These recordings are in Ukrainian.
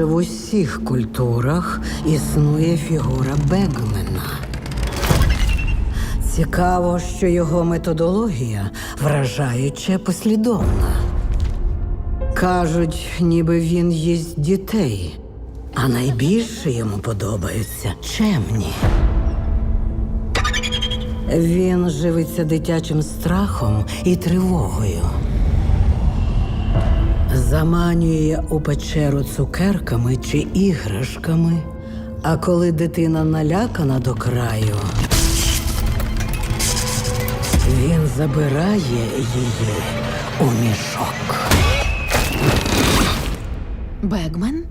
Майже в усіх культурах існує фігура Бегмена. Цікаво, що його методологія вражаюче послідовна. Кажуть, ніби він їсть дітей, а найбільше йому подобаються чемні. Він живиться дитячим страхом і тривогою. Заманює у печеру цукерками чи іграшками. А коли дитина налякана до краю, він забирає її у мішок. Бегмен?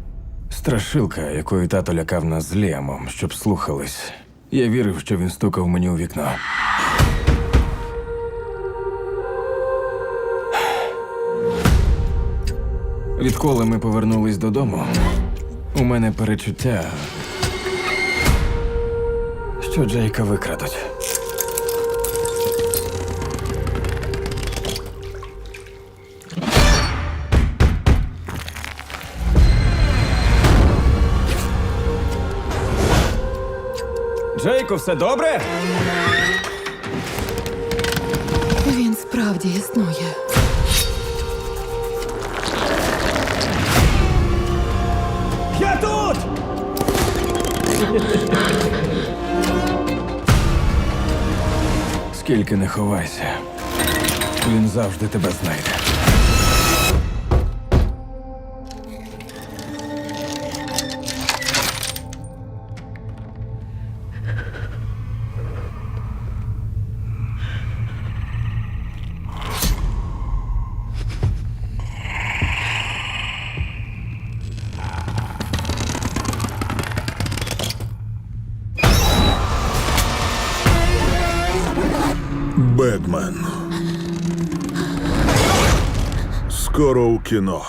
Страшилка, якою тато лякав нас з Ліамом, щоб слухались. Я вірив, що він стукав мені у вікно. Відколи ми повернулись додому, у мене перечуття, що Джейка викрадуть. Джейко, все добре? Він справді існує. Скільки не ховайся, він завжди тебе знайде. Бетмен. Скоро у кіно.